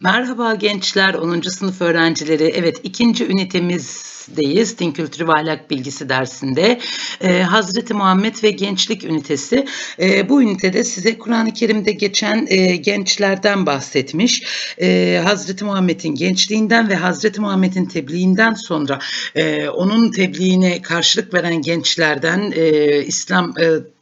Merhaba gençler, 10. sınıf öğrencileri. Evet, ikinci ünitemizdeyiz. Din kültürü ve ahlak bilgisi dersinde. Ee, Hazreti Muhammed ve gençlik ünitesi. Ee, bu ünitede size Kur'an-ı Kerim'de geçen e, gençlerden bahsetmiş. Ee, Hazreti Muhammed'in gençliğinden ve Hazreti Muhammed'in tebliğinden sonra e, onun tebliğine karşılık veren gençlerden e, İslam e,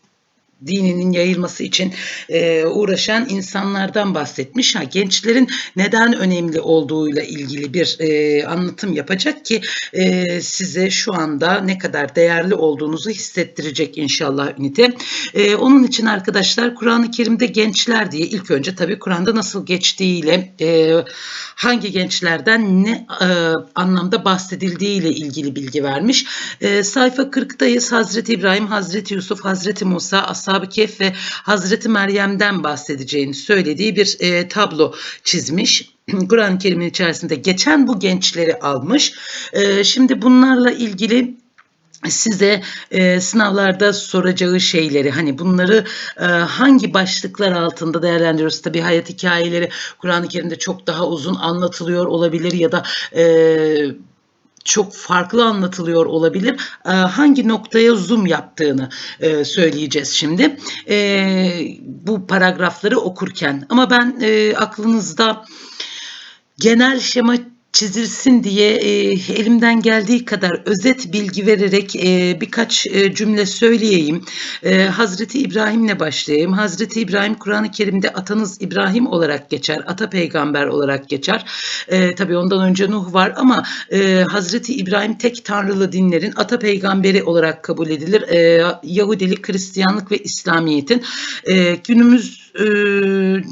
dininin yayılması için e, uğraşan insanlardan bahsetmiş. Ha, gençlerin neden önemli olduğuyla ilgili bir e, anlatım yapacak ki e, size şu anda ne kadar değerli olduğunuzu hissettirecek inşallah ünite. E, onun için arkadaşlar Kur'an-ı Kerim'de gençler diye ilk önce tabii Kur'an'da nasıl geçtiğiyle e, hangi gençlerden ne e, anlamda bahsedildiğiyle ilgili bilgi vermiş. E, sayfa 40'dayız. Hazreti İbrahim, Hazreti Yusuf, Hazreti Musa, Ashab-ı Kehf ve Hazreti Meryem'den bahsedeceğini söylediği bir e, tablo çizmiş. Kur'an-ı Kerim'in içerisinde geçen bu gençleri almış. E, şimdi bunlarla ilgili size e, sınavlarda soracağı şeyleri hani bunları e, hangi başlıklar altında değerlendiriyoruz? Tabii hayat hikayeleri Kur'an-ı Kerim'de çok daha uzun anlatılıyor olabilir ya da e, çok farklı anlatılıyor olabilir. E, hangi noktaya zoom yaptığını e, söyleyeceğiz şimdi. E, bu paragrafları okurken ama ben e, aklınızda genel şema çizilsin diye e, elimden geldiği kadar özet bilgi vererek e, birkaç e, cümle söyleyeyim. Hazreti İbrahim'le başlayayım. Hazreti İbrahim Kur'an-ı Kerim'de atanız İbrahim olarak geçer, ata peygamber olarak geçer. Tabii ondan önce Nuh var ama Hazreti İbrahim tek tanrılı dinlerin ata peygamberi olarak kabul edilir. Yahudilik, Hristiyanlık ve İslamiyet'in günümüz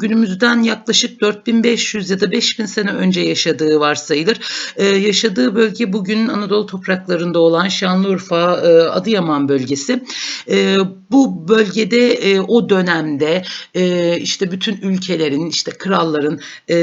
günümüzden yaklaşık 4500 ya da 5000 sene önce yaşadığı varsayılır. E, yaşadığı bölge bugün Anadolu topraklarında olan Şanlıurfa, e, Adıyaman bölgesi. E, bu bölgede e, o dönemde e, işte bütün ülkelerin, işte kralların e,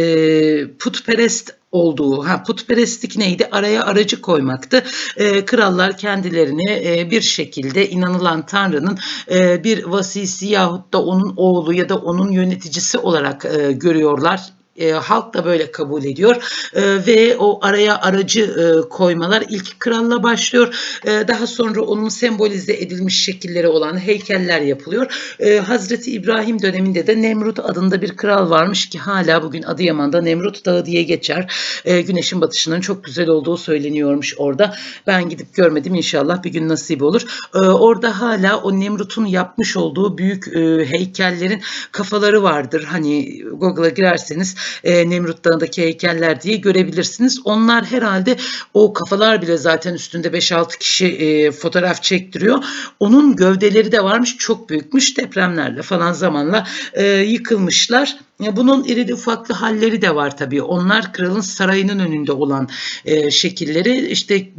putperest olduğu, ha putperestlik neydi? Araya aracı koymaktı. E, krallar kendilerini e, bir şekilde inanılan Tanrı'nın e, bir vasisi yahut da onun oğlu ya da onun yöneticisi olarak e, görüyorlar e, halk da böyle kabul ediyor e, ve o araya aracı e, koymalar ilk kralla başlıyor. E, daha sonra onun sembolize edilmiş şekilleri olan heykeller yapılıyor. E, Hazreti İbrahim döneminde de Nemrut adında bir kral varmış ki hala bugün Adıyaman'da Nemrut Dağı diye geçer. E, güneşin batışının çok güzel olduğu söyleniyormuş orada. Ben gidip görmedim inşallah bir gün nasip olur. E, orada hala o Nemrut'un yapmış olduğu büyük e, heykellerin kafaları vardır. Hani Google'a girerseniz e, Nemrut Dağı'ndaki heykeller diye görebilirsiniz. Onlar herhalde o kafalar bile zaten üstünde 5-6 kişi e, fotoğraf çektiriyor. Onun gövdeleri de varmış çok büyükmüş depremlerle falan zamanla e, yıkılmışlar. Bunun irili ufaklı halleri de var tabii. Onlar kralın sarayının önünde olan e, şekilleri. İşte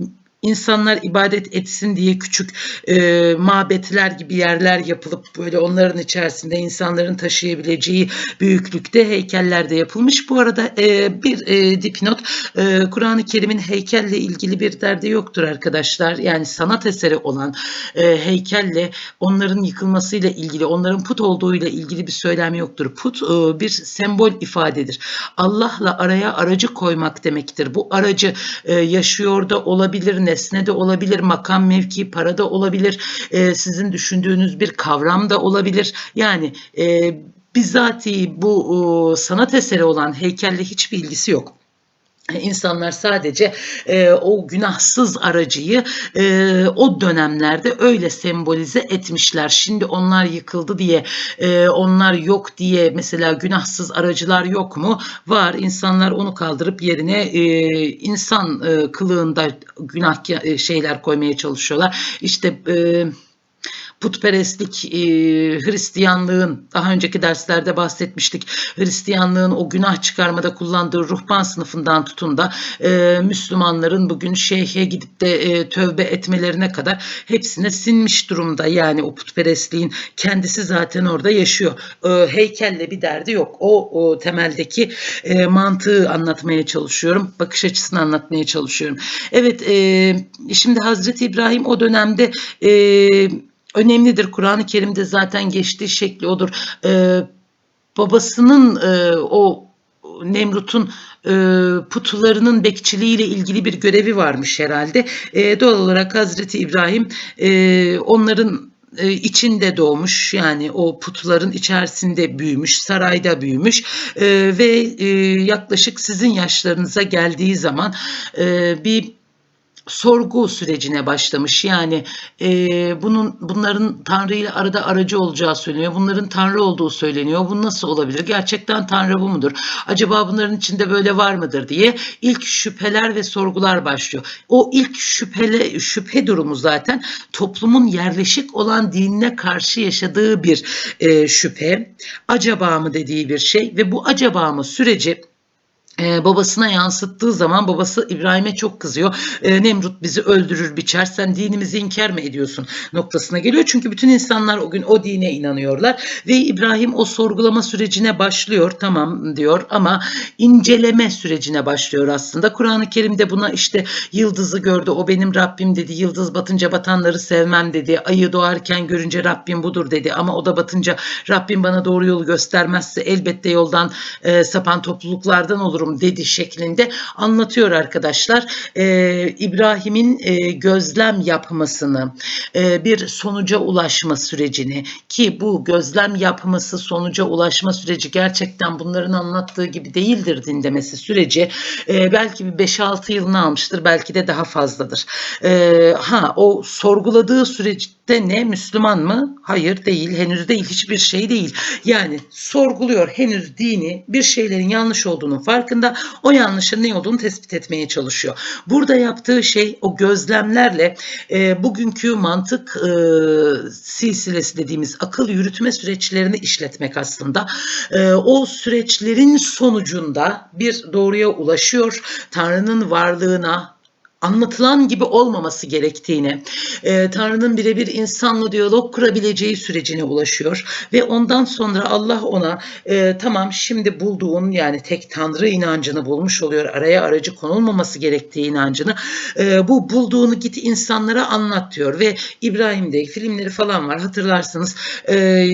insanlar ibadet etsin diye küçük e, mabetler gibi yerler yapılıp böyle onların içerisinde insanların taşıyabileceği büyüklükte heykeller de yapılmış. Bu arada e, bir e, dipnot e, Kur'an-ı Kerim'in heykelle ilgili bir derdi yoktur arkadaşlar. Yani sanat eseri olan e, heykelle onların yıkılmasıyla ilgili, onların put olduğuyla ilgili bir söylem yoktur. Put e, bir sembol ifadedir. Allah'la araya aracı koymak demektir. Bu aracı e, yaşıyor da olabilir, nesne de olabilir, makam mevki, para da olabilir, e, sizin düşündüğünüz bir kavram da olabilir. Yani e, bizzati bu o, sanat eseri olan heykelle hiçbir ilgisi yok. İnsanlar sadece e, o günahsız aracıyı e, o dönemlerde öyle sembolize etmişler. Şimdi onlar yıkıldı diye, e, onlar yok diye mesela günahsız aracılar yok mu? Var. İnsanlar onu kaldırıp yerine e, insan e, kılığında günah e, şeyler koymaya çalışıyorlar. İşte e, putperestlik, e, Hristiyanlığın daha önceki derslerde bahsetmiştik. Hristiyanlığın o günah çıkarmada kullandığı ruhban sınıfından tutun da e, Müslümanların bugün şeyhe gidip de e, tövbe etmelerine kadar hepsine sinmiş durumda. Yani o putperestliğin kendisi zaten orada yaşıyor. E, heykelle bir derdi yok. O, o temeldeki e, mantığı anlatmaya çalışıyorum. Bakış açısını anlatmaya çalışıyorum. Evet e, şimdi Hazreti İbrahim o dönemde e, önemlidir. Kur'an-ı Kerim'de zaten geçtiği şekli odur. E, babasının e, o Nemrut'un e, putularının bekçiliğiyle ilgili bir görevi varmış herhalde. E, doğal olarak Hazreti İbrahim e, onların e, içinde doğmuş yani o putların içerisinde büyümüş sarayda büyümüş e, ve e, yaklaşık sizin yaşlarınıza geldiği zaman e, bir sorgu sürecine başlamış. Yani e, bunun bunların Tanrı ile arada aracı olacağı söyleniyor. Bunların Tanrı olduğu söyleniyor. Bu nasıl olabilir? Gerçekten Tanrı bu mudur? Acaba bunların içinde böyle var mıdır diye ilk şüpheler ve sorgular başlıyor. O ilk şüphele şüphe durumu zaten toplumun yerleşik olan dinine karşı yaşadığı bir e, şüphe. Acaba mı dediği bir şey ve bu acaba mı süreci e, babasına yansıttığı zaman babası İbrahim'e çok kızıyor. E, Nemrut bizi öldürür biçer sen dinimizi inkar mı ediyorsun noktasına geliyor. Çünkü bütün insanlar o gün o dine inanıyorlar ve İbrahim o sorgulama sürecine başlıyor tamam diyor ama inceleme sürecine başlıyor aslında. Kur'an-ı Kerim'de buna işte yıldızı gördü o benim Rabbim dedi yıldız batınca batanları sevmem dedi ayı doğarken görünce Rabbim budur dedi ama o da batınca Rabbim bana doğru yolu göstermezse elbette yoldan e, sapan topluluklardan olurum istiyorum dedi şeklinde anlatıyor arkadaşlar. Ee, İbrahim'in e, gözlem yapmasını, e, bir sonuca ulaşma sürecini ki bu gözlem yapması, sonuca ulaşma süreci gerçekten bunların anlattığı gibi değildir dinlemesi süreci. E, belki bir 5-6 yılını almıştır, belki de daha fazladır. E, ha o sorguladığı süreçte ne? Müslüman mı? Hayır değil, henüz değil, hiçbir şey değil. Yani sorguluyor henüz dini bir şeylerin yanlış olduğunu farkında farkında o yanlışın ne olduğunu tespit etmeye çalışıyor. Burada yaptığı şey o gözlemlerle e, bugünkü mantık e, silsilesi dediğimiz akıl yürütme süreçlerini işletmek aslında. E, o süreçlerin sonucunda bir doğruya ulaşıyor. Tanrı'nın varlığına, anlatılan gibi olmaması gerektiğini, e, Tanrı'nın birebir insanla diyalog kurabileceği sürecine ulaşıyor ve ondan sonra Allah ona e, tamam şimdi bulduğun yani tek Tanrı inancını bulmuş oluyor. Araya aracı konulmaması gerektiği inancını. E, bu bulduğunu git insanlara anlat diyor ve İbrahim'de filmleri falan var hatırlarsınız. E,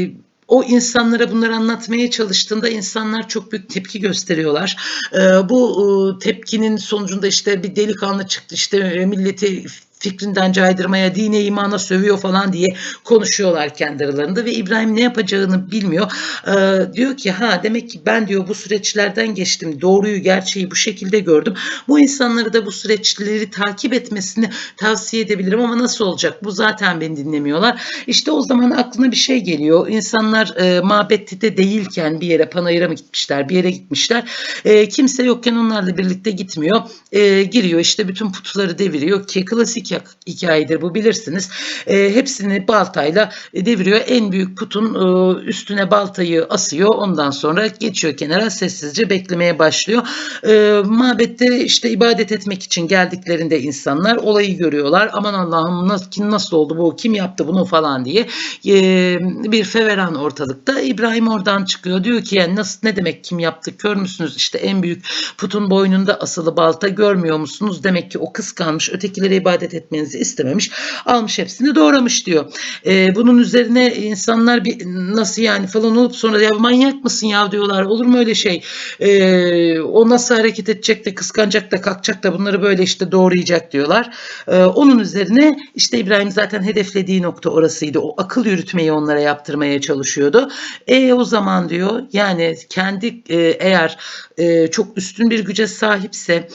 o insanlara bunları anlatmaya çalıştığında insanlar çok büyük tepki gösteriyorlar. Ee, bu e, tepkinin sonucunda işte bir delikanlı çıktı işte e, milleti fikrinden caydırmaya, dine imana sövüyor falan diye konuşuyorlar kendi aralarında ve İbrahim ne yapacağını bilmiyor. Ee, diyor ki ha demek ki ben diyor bu süreçlerden geçtim. Doğruyu, gerçeği bu şekilde gördüm. Bu insanları da bu süreçleri takip etmesini tavsiye edebilirim ama nasıl olacak? Bu zaten beni dinlemiyorlar. İşte o zaman aklına bir şey geliyor. İnsanlar e, mabette değilken bir yere panayıra mı gitmişler, bir yere gitmişler. E, kimse yokken onlarla birlikte gitmiyor. E, giriyor işte bütün putları deviriyor ki klasik hikayedir bu bilirsiniz. E, hepsini baltayla deviriyor. En büyük putun e, üstüne baltayı asıyor. Ondan sonra geçiyor kenara sessizce beklemeye başlıyor. E, mabette işte ibadet etmek için geldiklerinde insanlar olayı görüyorlar. Aman Allah'ım nasıl, nasıl oldu bu kim yaptı bunu falan diye e, bir feveran ortalıkta. İbrahim oradan çıkıyor. Diyor ki yani nasıl ne demek kim yaptı kör müsünüz? İşte en büyük putun boynunda asılı balta görmüyor musunuz? Demek ki o kıskanmış ötekilere ibadet etmenizi istememiş. Almış hepsini doğramış diyor. E, bunun üzerine insanlar bir nasıl yani falan olup sonra ya manyak mısın ya diyorlar. Olur mu öyle şey? E, o nasıl hareket edecek de kıskanacak da kalkacak da bunları böyle işte doğrayacak diyorlar. E, onun üzerine işte İbrahim zaten hedeflediği nokta orasıydı. O akıl yürütmeyi onlara yaptırmaya çalışıyordu. E o zaman diyor yani kendi e, eğer e, çok üstün bir güce sahipse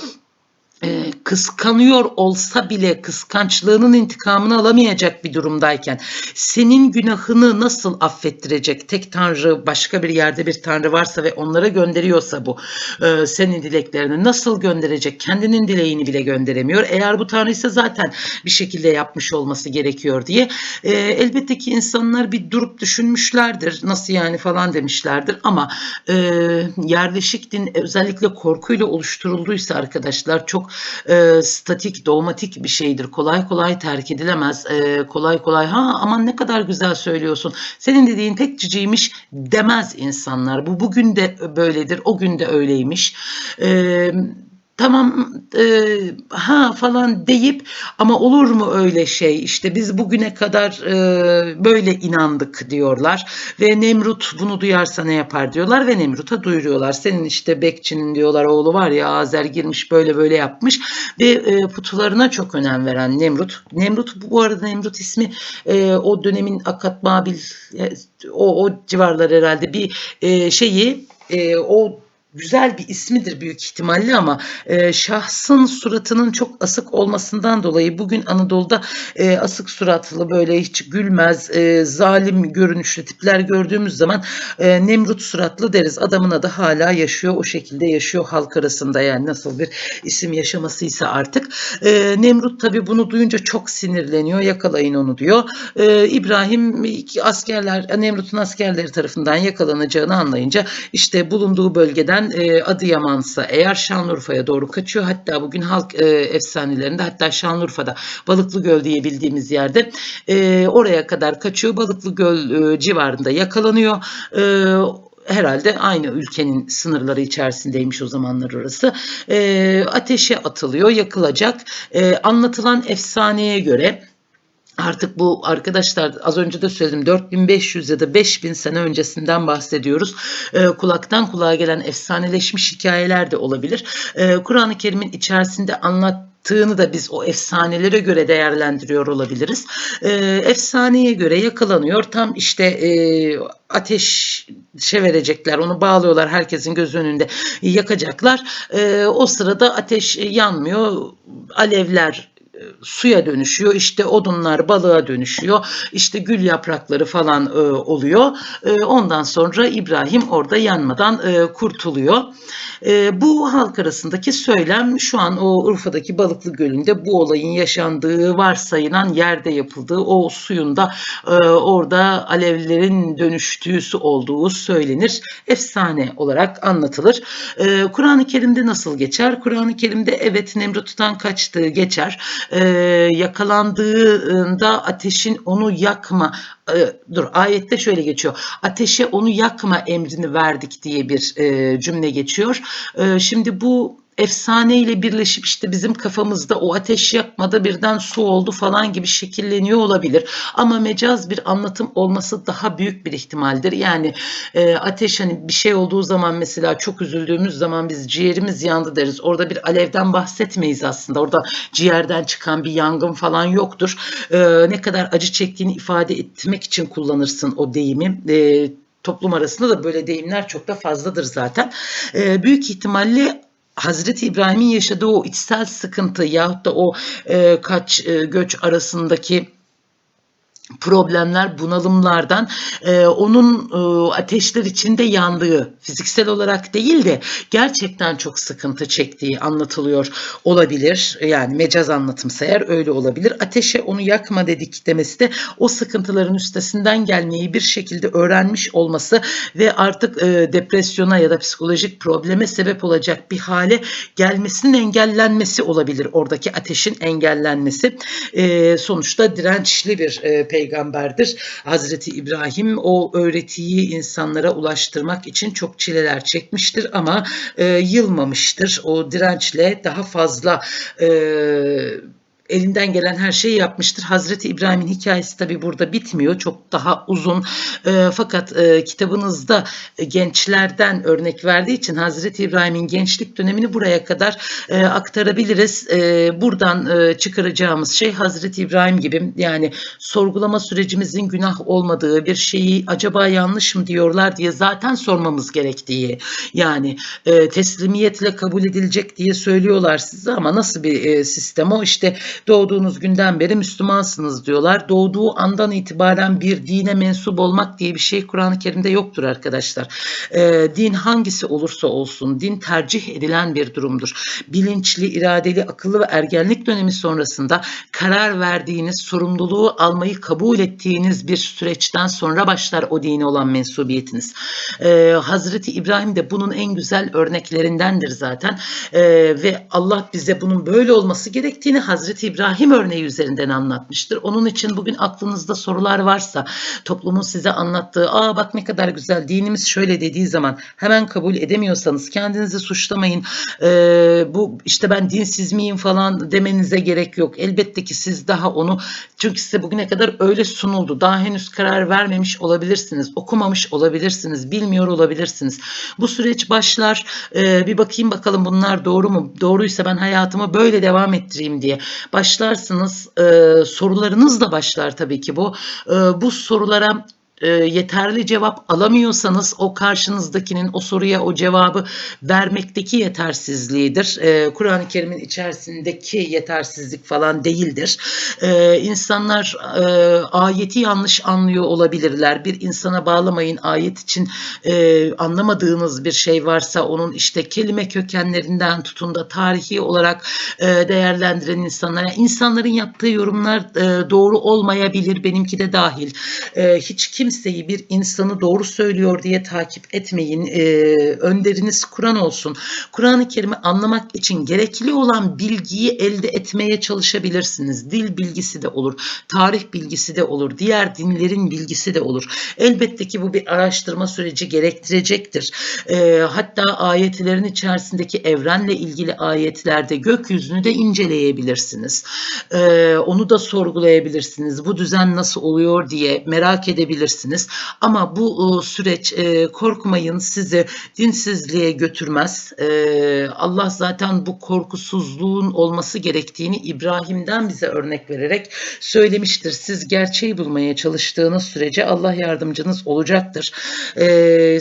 e, kıskanıyor olsa bile kıskançlığının intikamını alamayacak bir durumdayken senin günahını nasıl affettirecek? Tek tanrı başka bir yerde bir tanrı varsa ve onlara gönderiyorsa bu e, senin dileklerini nasıl gönderecek? Kendinin dileğini bile gönderemiyor. Eğer bu tanrıysa zaten bir şekilde yapmış olması gerekiyor diye. E, elbette ki insanlar bir durup düşünmüşlerdir. Nasıl yani falan demişlerdir ama e, yerleşik din özellikle korkuyla oluşturulduysa arkadaşlar çok e, statik, dogmatik bir şeydir. Kolay kolay terk edilemez. E, kolay kolay ha aman ne kadar güzel söylüyorsun. Senin dediğin tek ciciymiş demez insanlar. Bu bugün de böyledir, o gün de öyleymiş. Eee tamam e, ha falan deyip ama olur mu öyle şey işte biz bugüne kadar e, böyle inandık diyorlar ve Nemrut bunu duyarsa ne yapar diyorlar ve Nemrut'a duyuruyorlar. Senin işte bekçinin diyorlar oğlu var ya Azer girmiş böyle böyle yapmış ve e, putularına çok önem veren Nemrut. Nemrut bu arada Nemrut ismi e, o dönemin Akat Babil e, o, o civarlar herhalde bir e, şeyi e, o güzel bir ismidir büyük ihtimalle ama e, şahsın suratının çok asık olmasından dolayı bugün Anadolu'da e, asık suratlı böyle hiç gülmez e, zalim görünüşlü tipler gördüğümüz zaman e, Nemrut suratlı deriz. Adamın adı hala yaşıyor o şekilde yaşıyor halk arasında yani nasıl bir isim yaşamasıysa artık. E, Nemrut tabi bunu duyunca çok sinirleniyor yakalayın onu diyor. E, İbrahim askerler Nemrut'un askerleri tarafından yakalanacağını anlayınca işte bulunduğu bölgeden yüzden e, Adıyaman'sa eğer Şanlıurfa'ya doğru kaçıyor. Hatta bugün halk e, efsanelerinde hatta Şanlıurfa'da Balıklı Göl diye bildiğimiz yerde e, oraya kadar kaçıyor. Balıklı Göl e, civarında yakalanıyor. E, herhalde aynı ülkenin sınırları içerisindeymiş o zamanlar orası. E, ateşe atılıyor, yakılacak. E, anlatılan efsaneye göre Artık bu arkadaşlar az önce de söyledim 4500 ya da 5000 sene öncesinden bahsediyoruz. E, kulaktan kulağa gelen efsaneleşmiş hikayeler de olabilir. E, Kur'an-ı Kerim'in içerisinde anlattığını da biz o efsanelere göre değerlendiriyor olabiliriz. E, efsaneye göre yakalanıyor. Tam işte e, ateşe verecekler. Onu bağlıyorlar herkesin göz önünde yakacaklar. E, o sırada ateş yanmıyor. Alevler suya dönüşüyor. İşte odunlar balığa dönüşüyor. İşte gül yaprakları falan e, oluyor. E, ondan sonra İbrahim orada yanmadan e, kurtuluyor. E, bu halk arasındaki söylem şu an o Urfa'daki Balıklı Gölü'nde bu olayın yaşandığı varsayılan yerde yapıldığı o suyun da e, orada alevlerin dönüştüğü su olduğu söylenir. Efsane olarak anlatılır. E, Kur'an-ı Kerim'de nasıl geçer? Kur'an-ı Kerim'de evet Nemrut'tan kaçtığı geçer e, yakalandığında ateşin onu yakma e, dur ayette şöyle geçiyor ateşe onu yakma emrini verdik diye bir e, cümle geçiyor. E, şimdi bu efsaneyle birleşip işte bizim kafamızda o ateş yakmada birden su oldu falan gibi şekilleniyor olabilir. Ama mecaz bir anlatım olması daha büyük bir ihtimaldir. Yani e, ateş hani bir şey olduğu zaman mesela çok üzüldüğümüz zaman biz ciğerimiz yandı deriz. Orada bir alevden bahsetmeyiz aslında. Orada ciğerden çıkan bir yangın falan yoktur. E, ne kadar acı çektiğini ifade etmek için kullanırsın o deyimi. E, toplum arasında da böyle deyimler çok da fazladır zaten. E, büyük ihtimalle Hazreti İbrahim'in yaşadığı o içsel sıkıntı yahut da o e, kaç e, göç arasındaki problemler, bunalımlardan e, onun e, ateşler içinde yandığı, fiziksel olarak değil de gerçekten çok sıkıntı çektiği anlatılıyor olabilir. Yani mecaz anlatımsa eğer öyle olabilir. Ateşe onu yakma dedik demesi de o sıkıntıların üstesinden gelmeyi bir şekilde öğrenmiş olması ve artık e, depresyona ya da psikolojik probleme sebep olacak bir hale gelmesinin engellenmesi olabilir. Oradaki ateşin engellenmesi. E, sonuçta dirençli bir e, peygamberdir. Hazreti İbrahim o öğretiyi insanlara ulaştırmak için çok çileler çekmiştir ama e, yılmamıştır. O dirençle daha fazla e, elinden gelen her şeyi yapmıştır. Hazreti İbrahim'in hikayesi tabi burada bitmiyor. Çok daha uzun. E, fakat e, kitabınızda e, gençlerden örnek verdiği için Hazreti İbrahim'in gençlik dönemini buraya kadar e, aktarabiliriz. E, buradan e, çıkaracağımız şey Hazreti İbrahim gibi yani sorgulama sürecimizin günah olmadığı bir şeyi acaba yanlış mı diyorlar diye zaten sormamız gerektiği yani e, teslimiyetle kabul edilecek diye söylüyorlar size ama nasıl bir e, sistem o işte Doğduğunuz günden beri Müslümansınız diyorlar. Doğduğu andan itibaren bir dine mensup olmak diye bir şey Kur'an-ı Kerim'de yoktur arkadaşlar. E, din hangisi olursa olsun din tercih edilen bir durumdur. Bilinçli, iradeli, akıllı ve ergenlik dönemi sonrasında karar verdiğiniz, sorumluluğu almayı kabul ettiğiniz bir süreçten sonra başlar o dine olan mensubiyetiniz. E, Hazreti İbrahim de bunun en güzel örneklerindendir zaten. E, ve Allah bize bunun böyle olması gerektiğini Hazreti İbrahim örneği üzerinden anlatmıştır. Onun için bugün aklınızda sorular varsa toplumun size anlattığı aa bak ne kadar güzel dinimiz şöyle dediği zaman hemen kabul edemiyorsanız kendinizi suçlamayın. Ee, bu işte ben dinsiz miyim falan demenize gerek yok. Elbette ki siz daha onu çünkü size bugüne kadar öyle sunuldu. Daha henüz karar vermemiş olabilirsiniz. Okumamış olabilirsiniz. Bilmiyor olabilirsiniz. Bu süreç başlar. Ee, bir bakayım bakalım bunlar doğru mu? Doğruysa ben hayatımı böyle devam ettireyim diye başlarsınız. Ee, sorularınız da başlar tabii ki bu. Ee, bu sorulara e, yeterli cevap alamıyorsanız o karşınızdakinin o soruya o cevabı vermekteki yetersizliğidir. E, Kur'an-ı Kerim'in içerisindeki yetersizlik falan değildir. E, insanlar e, ayeti yanlış anlıyor olabilirler. Bir insana bağlamayın ayet için e, anlamadığınız bir şey varsa onun işte kelime kökenlerinden tutun da tarihi olarak e, değerlendiren insanlara insanların yaptığı yorumlar e, doğru olmayabilir benimki de dahil. E, hiç kimse kimseyi bir insanı doğru söylüyor diye takip etmeyin. E, önderiniz Kur'an olsun. Kur'an-ı Kerim'i anlamak için gerekli olan bilgiyi elde etmeye çalışabilirsiniz. Dil bilgisi de olur, tarih bilgisi de olur, diğer dinlerin bilgisi de olur. Elbette ki bu bir araştırma süreci gerektirecektir. E, hatta ayetlerin içerisindeki evrenle ilgili ayetlerde gökyüzünü de inceleyebilirsiniz. E, onu da sorgulayabilirsiniz. Bu düzen nasıl oluyor diye merak edebilirsiniz yapabilirsiniz. Ama bu e, süreç e, korkmayın sizi dinsizliğe götürmez. E, Allah zaten bu korkusuzluğun olması gerektiğini İbrahim'den bize örnek vererek söylemiştir. Siz gerçeği bulmaya çalıştığınız sürece Allah yardımcınız olacaktır.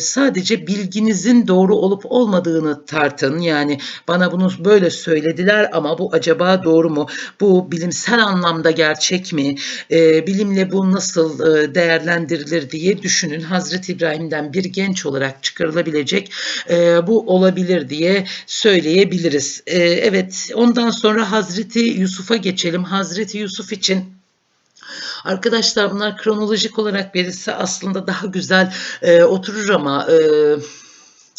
Sadece bilginizin doğru olup olmadığını tartın. Yani bana bunu böyle söylediler ama bu acaba doğru mu? Bu bilimsel anlamda gerçek mi? Bilimle bu nasıl değerlendirilir? Olabilir diye düşünün. Hazreti İbrahim'den bir genç olarak çıkarılabilecek e, bu olabilir diye söyleyebiliriz. E, evet ondan sonra Hazreti Yusuf'a geçelim. Hazreti Yusuf için Arkadaşlar bunlar kronolojik olarak verilse aslında daha güzel e, oturur ama e,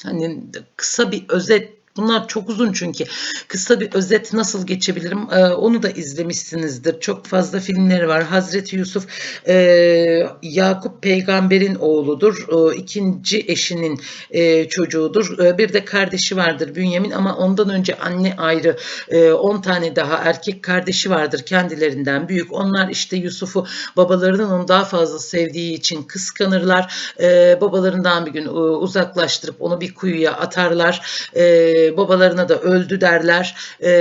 hani kısa bir özet Bunlar çok uzun çünkü. Kısa bir özet nasıl geçebilirim ee, onu da izlemişsinizdir. Çok fazla filmleri var. Hazreti Yusuf e, Yakup peygamberin oğludur. E, ikinci eşinin e, çocuğudur. E, bir de kardeşi vardır Bünyamin ama ondan önce anne ayrı 10 e, tane daha erkek kardeşi vardır kendilerinden büyük. Onlar işte Yusuf'u babalarının onu daha fazla sevdiği için kıskanırlar. E, babalarından bir gün e, uzaklaştırıp onu bir kuyuya atarlar. E, babalarına da öldü derler. E,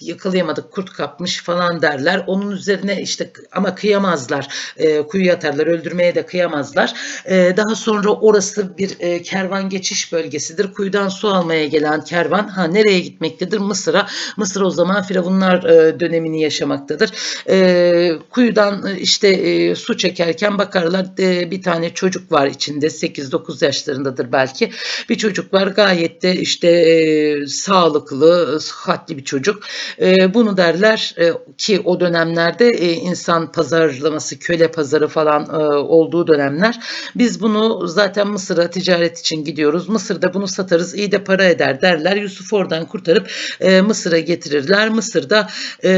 yakalayamadık kurt kapmış falan derler. Onun üzerine işte ama kıyamazlar. E, kuyu atarlar öldürmeye de kıyamazlar. E, daha sonra orası bir e, kervan geçiş bölgesidir. Kuyudan su almaya gelen kervan ha nereye gitmektedir? Mısır'a. Mısır o zaman Firavunlar e, dönemini yaşamaktadır. E, kuyudan e, işte e, su çekerken bakarlar e, bir tane çocuk var içinde 8-9 yaşlarındadır belki. Bir çocuk var gayet de işte e, sağlıklı, sıhhatli bir çocuk. E, bunu derler e, ki o dönemlerde e, insan pazarlaması, köle pazarı falan e, olduğu dönemler. Biz bunu zaten Mısır'a ticaret için gidiyoruz. Mısır'da bunu satarız, iyi de para eder derler. Yusuf oradan kurtarıp e, Mısır'a getirirler. Mısır'da e,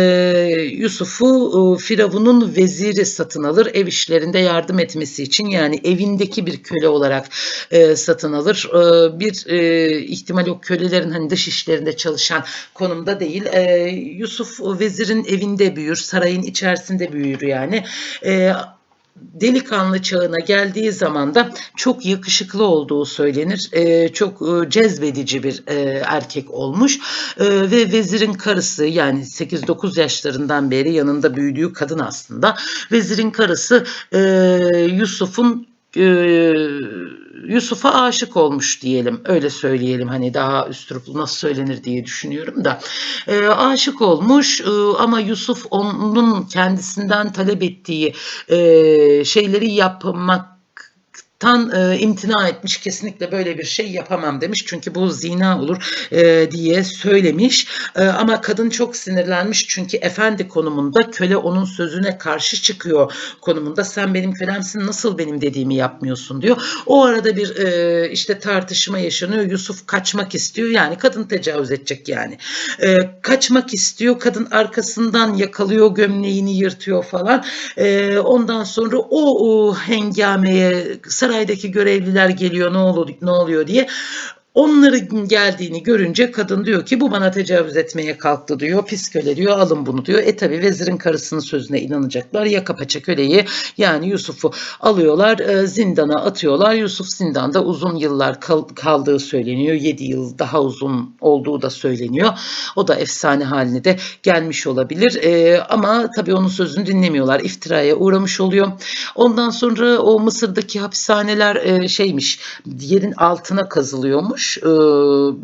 Yusuf'u e, Firavun'un veziri satın alır. Ev işlerinde yardım etmesi için yani evindeki bir köle olarak e, satın alır. E, bir e, ihtimal o kölelerin hani dış işlerinde çalışan konumda değil. E, Yusuf vezirin evinde büyür, sarayın içerisinde büyür yani. E, delikanlı çağına geldiği zaman da çok yakışıklı olduğu söylenir. E, çok e, cezbedici bir e, erkek olmuş e, ve vezirin karısı yani 8-9 yaşlarından beri yanında büyüdüğü kadın aslında. Vezirin karısı e, Yusuf'un e, Yusuf'a aşık olmuş diyelim. Öyle söyleyelim hani daha üstüruplu nasıl söylenir diye düşünüyorum da. E, aşık olmuş e, ama Yusuf onun kendisinden talep ettiği e, şeyleri yapmak tan e, imtina etmiş kesinlikle böyle bir şey yapamam demiş. Çünkü bu zina olur e, diye söylemiş. E, ama kadın çok sinirlenmiş çünkü efendi konumunda köle onun sözüne karşı çıkıyor konumunda. Sen benim kölemsin nasıl benim dediğimi yapmıyorsun diyor. O arada bir e, işte tartışma yaşanıyor. Yusuf kaçmak istiyor. Yani kadın tecavüz edecek yani. E, kaçmak istiyor. Kadın arkasından yakalıyor gömleğini yırtıyor falan. E, ondan sonra o, o hengameye saraydaki görevliler geliyor ne oluyor ne oluyor diye Onların geldiğini görünce kadın diyor ki bu bana tecavüz etmeye kalktı diyor. Pis köle diyor alın bunu diyor. E tabi vezirin karısının sözüne inanacaklar. Yaka paça köleyi yani Yusuf'u alıyorlar e, zindana atıyorlar. Yusuf zindanda uzun yıllar kal- kaldığı söyleniyor. 7 yıl daha uzun olduğu da söyleniyor. O da efsane haline de gelmiş olabilir. E, ama tabii onun sözünü dinlemiyorlar. İftiraya uğramış oluyor. Ondan sonra o Mısır'daki hapishaneler e, şeymiş yerin altına kazılıyormuş. E,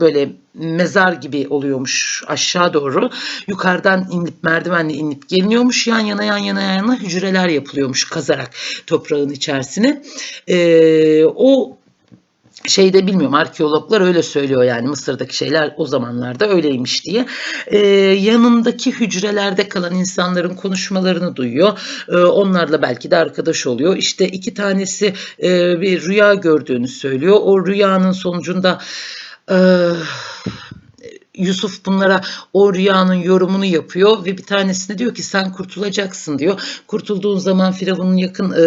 böyle mezar gibi oluyormuş aşağı doğru. Yukarıdan inip merdivenle inip geliniyormuş. Yan yana yan yana yan yana hücreler yapılıyormuş kazarak toprağın içerisine. E, o şeyde bilmiyorum arkeologlar öyle söylüyor yani Mısır'daki şeyler o zamanlarda öyleymiş diye. Ee, yanındaki hücrelerde kalan insanların konuşmalarını duyuyor. Ee, onlarla belki de arkadaş oluyor. İşte iki tanesi e, bir rüya gördüğünü söylüyor. O rüyanın sonucunda e, Yusuf bunlara o rüyanın yorumunu yapıyor ve bir tanesine diyor ki sen kurtulacaksın diyor. Kurtulduğun zaman Firavun'un yakın e,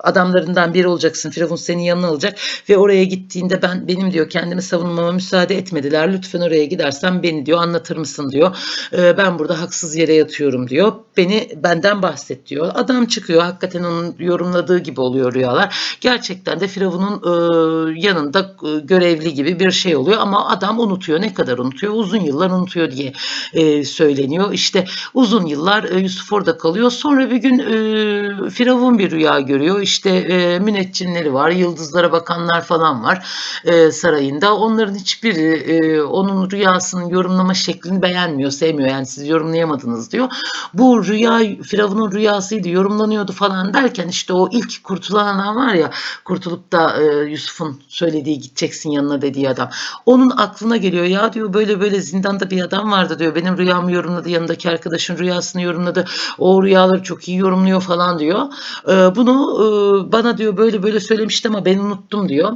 adamlarından biri olacaksın. Firavun senin yanına alacak ve oraya gittiğinde ben benim diyor kendimi savunmama müsaade etmediler. Lütfen oraya gidersen beni diyor anlatır mısın diyor. E, ben burada haksız yere yatıyorum diyor. Beni benden bahset diyor. Adam çıkıyor. Hakikaten onun yorumladığı gibi oluyor rüyalar. Gerçekten de Firavun'un e, yanında görevli gibi bir şey oluyor ama adam unutuyor. Ne kadar unutuyor? Uzun yıllar unutuyor diye e, söyleniyor. İşte uzun yıllar e, Yusuf orada kalıyor. Sonra bir gün e, Firavun bir rüya görüyor. İşte e, müneccimleri var, yıldızlara bakanlar falan var e, sarayında. Onların hiçbiri e, onun rüyasının yorumlama şeklini beğenmiyor, sevmiyor. Yani siz yorumlayamadınız diyor. Bu rüya Firavun'un rüyasıydı, yorumlanıyordu falan derken işte o ilk kurtulan adam var ya kurtulup da e, Yusuf'un söylediği gideceksin yanına dediği adam. Onun aklına geliyor ya diyor böyle böyle zindanda bir adam vardı diyor. Benim rüyamı yorumladı yanındaki arkadaşın rüyasını yorumladı. O rüyaları çok iyi yorumluyor falan diyor. E, bunu e, bana diyor böyle böyle söylemişti ama ben unuttum diyor.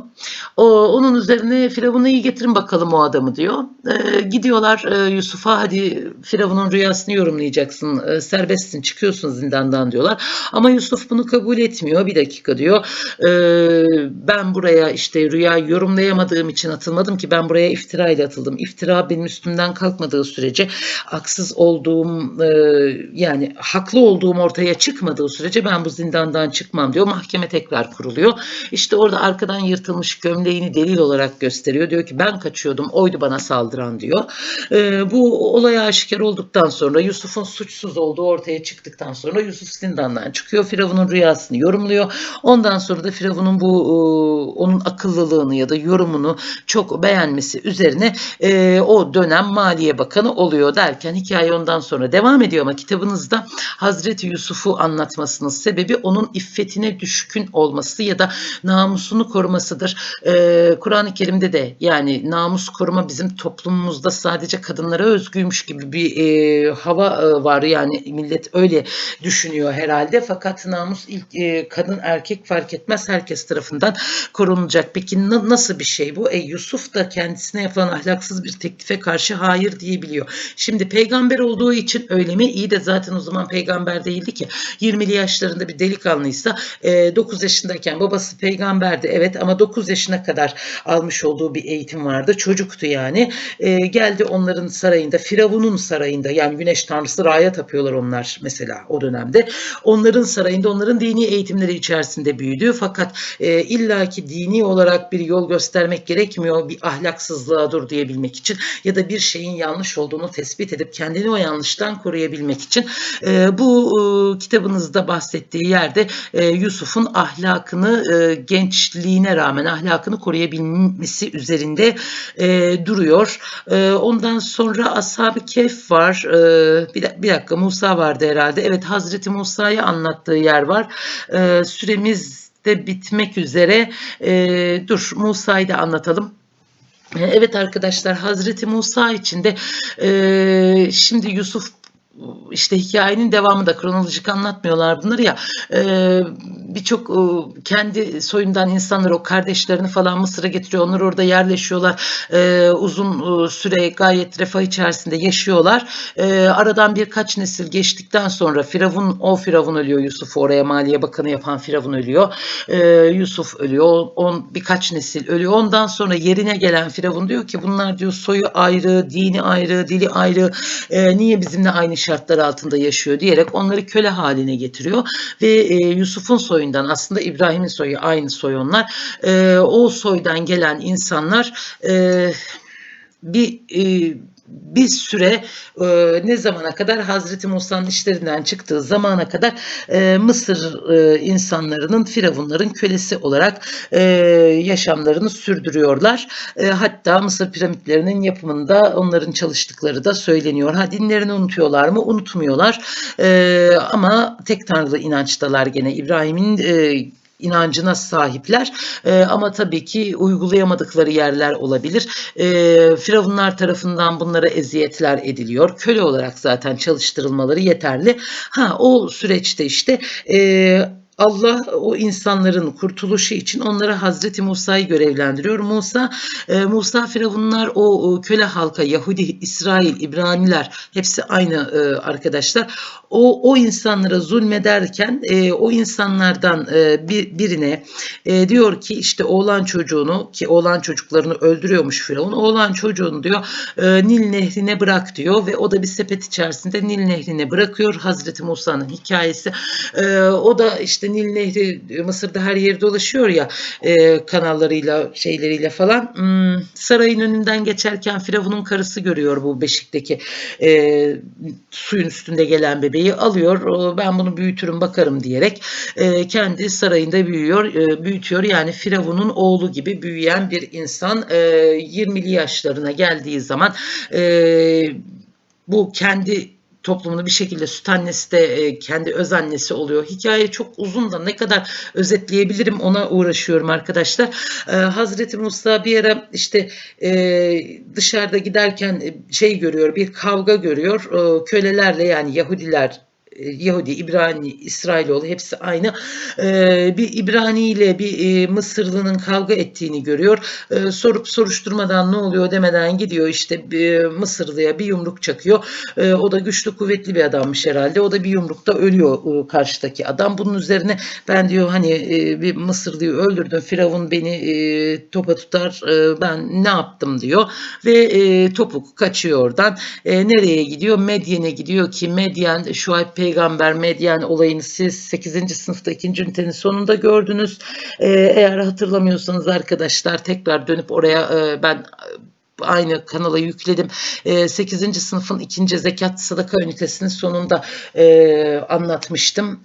O, onun üzerine Firavun'a iyi getirin bakalım o adamı diyor. E, gidiyorlar e, Yusuf'a hadi Firavun'un rüyasını yorumlayacaksın. E, serbestsin çıkıyorsun zindandan diyorlar. Ama Yusuf bunu kabul etmiyor. Bir dakika diyor. E, ben buraya işte rüya yorumlayamadığım için atılmadım ki ben buraya iftira ile atıldım. İftira benim üstümden kalkmadığı sürece haksız olduğum e, yani haklı olduğum ortaya çıkmadığı sürece ben bu zindandan çıkmam diyor. Mahkeme tekrar kuruluyor. İşte orada arkadan yırtılmış gömleğini delil olarak gösteriyor. Diyor ki ben kaçıyordum oydu bana saldıran diyor. E, bu olaya aşikar olduktan sonra Yusuf'un suçsuz olduğu ortaya çıktıktan sonra Yusuf zindandan çıkıyor. Firavun'un rüyasını yorumluyor. Ondan sonra da Firavun'un bu e, onun akıllılığını ya da yorumunu çok beğenmesi üzerine o dönem Maliye Bakanı oluyor derken hikaye ondan sonra devam ediyor ama kitabınızda Hazreti Yusuf'u anlatmasının sebebi onun iffetine düşkün olması ya da namusunu korumasıdır. Ee, Kur'an-ı Kerim'de de yani namus koruma bizim toplumumuzda sadece kadınlara özgüymüş gibi bir e, hava e, var yani millet öyle düşünüyor herhalde fakat namus ilk e, kadın erkek fark etmez herkes tarafından korunacak. Peki na- nasıl bir şey bu? E, Yusuf da kendisine yapılan ahlaksız bir teklife karşı hayır diyebiliyor. Şimdi peygamber olduğu için öyle mi? İyi de zaten o zaman peygamber değildi ki. 20'li yaşlarında bir delikanlıysa e, 9 yaşındayken babası peygamberdi evet ama 9 yaşına kadar almış olduğu bir eğitim vardı. Çocuktu yani. E, geldi onların sarayında, Firavun'un sarayında yani güneş tanrısı Ra'ya tapıyorlar onlar mesela o dönemde. Onların sarayında onların dini eğitimleri içerisinde büyüdü. Fakat e, illaki dini olarak bir yol göstermek gerekmiyor bir ahlaksızlığa dur diyebilmek için ya da bir şeyin yanlış olduğunu tespit edip kendini o yanlıştan koruyabilmek için e, bu e, kitabınızda bahsettiği yerde e, Yusuf'un ahlakını e, gençliğine rağmen ahlakını koruyabilmesi üzerinde e, duruyor. E, ondan sonra Ashab-ı Kehf var. E, bir, bir dakika Musa vardı herhalde. Evet Hazreti Musa'yı anlattığı yer var. E, süremiz de bitmek üzere. Ee, dur Musa'yı da anlatalım. Evet arkadaşlar Hazreti Musa için de e, şimdi Yusuf işte hikayenin devamı da kronolojik anlatmıyorlar bunları ya. E, birçok e, kendi soyundan insanlar o kardeşlerini falan Mısır'a getiriyor. Onlar orada yerleşiyorlar. E, uzun e, süre gayet refah içerisinde yaşıyorlar. E, aradan birkaç nesil geçtikten sonra Firavun o Firavun ölüyor. Yusuf'u oraya Maliye Bakanı yapan Firavun ölüyor. Yusuf ölüyor. On, birkaç nesil ölüyor. Ondan sonra yerine gelen Firavun diyor ki bunlar diyor soyu ayrı dini ayrı dili ayrı. Niye bizimle aynı şartlar altında yaşıyor diyerek onları köle haline getiriyor. Ve e, Yusuf'un soyundan aslında İbrahim'in soyu aynı soy onlar E, o soydan gelen insanlar e, bir e, bir süre e, ne zamana kadar Hazreti Musa'nın işlerinden çıktığı zamana kadar e, Mısır e, insanlarının Firavunların kölesi olarak e, yaşamlarını sürdürüyorlar. E, hatta Mısır piramitlerinin yapımında onların çalıştıkları da söyleniyor. Ha dinlerini unutuyorlar mı? Unutmuyorlar. E, ama tek tanrılı inançtalar gene. İbrahim'in e, inancına sahipler e, ama tabii ki uygulayamadıkları yerler olabilir. E, Firavunlar tarafından bunlara eziyetler ediliyor. Köle olarak zaten çalıştırılmaları yeterli. Ha o süreçte işte e, Allah o insanların kurtuluşu için onlara Hazreti Musa'yı görevlendiriyor. Musa, e, Musa Firavunlar o, o köle halka, Yahudi, İsrail, İbraniler hepsi aynı e, arkadaşlar. O, o insanlara zulmederken e, o insanlardan e, bir, birine e, diyor ki işte oğlan çocuğunu ki oğlan çocuklarını öldürüyormuş Firavun. Oğlan çocuğunu diyor e, Nil nehrine bırak diyor ve o da bir sepet içerisinde Nil nehrine bırakıyor. Hazreti Musa'nın hikayesi. E, o da işte Nil Nehri Mısır'da her yeri dolaşıyor ya e, kanallarıyla şeyleriyle falan. Hmm, sarayın önünden geçerken Firavun'un karısı görüyor bu beşikteki e, suyun üstünde gelen bebeği alıyor. Ben bunu büyütürüm bakarım diyerek e, kendi sarayında büyüyor, e, büyütüyor. Yani Firavun'un oğlu gibi büyüyen bir insan e, 20'li yaşlarına geldiği zaman e, bu kendi toplumunu bir şekilde süt annesi de e, kendi öz annesi oluyor. Hikaye çok uzun da ne kadar özetleyebilirim ona uğraşıyorum arkadaşlar. E, Hazreti Musa bir ara işte e, dışarıda giderken e, şey görüyor bir kavga görüyor. E, kölelerle yani Yahudiler Yahudi, İbrani, İsrailoğlu hepsi aynı. Ee, bir İbrani ile bir e, Mısırlı'nın kavga ettiğini görüyor. Sorup soruşturmadan ne oluyor demeden gidiyor işte bir Mısırlı'ya bir yumruk çakıyor. O da güçlü kuvvetli bir adammış herhalde. O da bir yumrukta ölüyor e, karşıdaki adam. Bunun üzerine ben diyor hani e, bir Mısırlıyı öldürdüm. Firavun beni e, topa tutar. E, ben ne yaptım diyor. Ve e, topuk kaçıyor oradan. E, nereye gidiyor? Medyen'e gidiyor ki Medyen Şuayb peygamber Medyen olayını siz 8. sınıfta 2. ünitenin sonunda gördünüz. Ee, eğer hatırlamıyorsanız arkadaşlar tekrar dönüp oraya e, ben aynı kanala yükledim. E, 8. sınıfın 2. zekat sadaka ünitesinin sonunda e, anlatmıştım.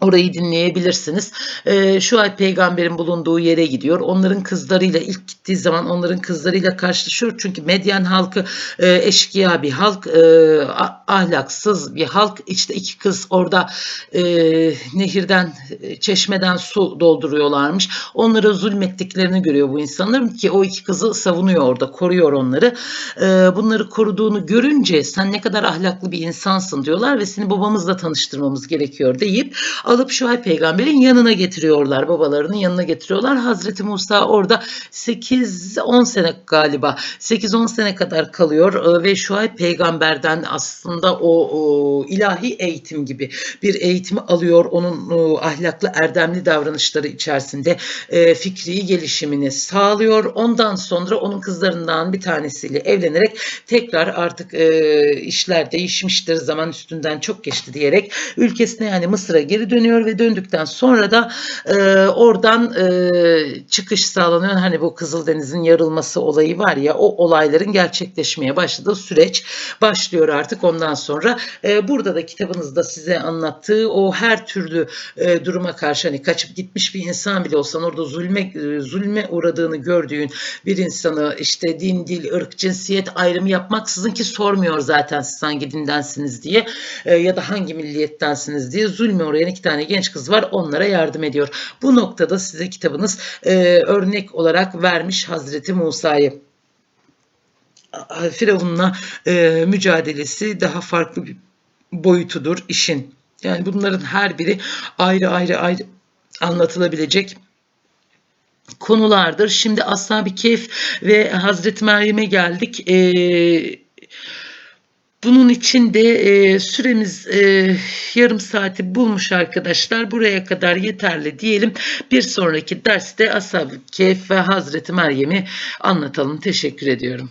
Orayı dinleyebilirsiniz. Ee, şu ay peygamberin bulunduğu yere gidiyor. Onların kızlarıyla ilk gittiği zaman onların kızlarıyla karşılaşıyor. Çünkü Medyen halkı e, eşkıya bir halk, e, ahlaksız bir halk. İşte iki kız orada e, nehirden, çeşmeden su dolduruyorlarmış. Onlara zulmettiklerini görüyor bu insanların ki o iki kızı savunuyor orada, koruyor onları. E, bunları koruduğunu görünce sen ne kadar ahlaklı bir insansın diyorlar ve seni babamızla tanıştırmamız gerekiyor deyip alıp Şuayb peygamberin yanına getiriyorlar. Babalarının yanına getiriyorlar. Hazreti Musa orada 8-10 sene galiba 8-10 sene kadar kalıyor ve Şuayb peygamberden aslında o, o ilahi eğitim gibi bir eğitimi alıyor. Onun o, ahlaklı erdemli davranışları içerisinde e, fikri gelişimini sağlıyor. Ondan sonra onun kızlarından bir tanesiyle evlenerek tekrar artık e, işler değişmiştir. Zaman üstünden çok geçti diyerek ülkesine yani Mısır'a geri dönüyor ve döndükten sonra da e, oradan e, çıkış sağlanıyor. Hani bu Kızıldeniz'in yarılması olayı var ya o olayların gerçekleşmeye başladığı süreç başlıyor artık ondan sonra. E, burada da kitabınızda size anlattığı o her türlü e, duruma karşı hani kaçıp gitmiş bir insan bile olsan orada zulme e, zulme uğradığını gördüğün bir insanı işte din, dil, ırk, cinsiyet ayrımı yapmaksızın ki sormuyor zaten siz hangi dindensiniz diye e, ya da hangi milliyettensiniz diye zulme uğrayan iki tane genç kız var onlara yardım ediyor. Bu noktada size kitabınız e, örnek olarak vermiş Hazreti Musa'yı. Firavun'la e, mücadelesi daha farklı bir boyutudur işin. Yani bunların her biri ayrı ayrı ayrı anlatılabilecek konulardır. Şimdi Ashab-ı Kehf ve Hazreti Meryem'e geldik. Ee, bunun için de e, süremiz e, yarım saati bulmuş arkadaşlar. Buraya kadar yeterli diyelim. Bir sonraki derste Ashab-ı Kehf ve Hazreti Meryem'i anlatalım. Teşekkür ediyorum.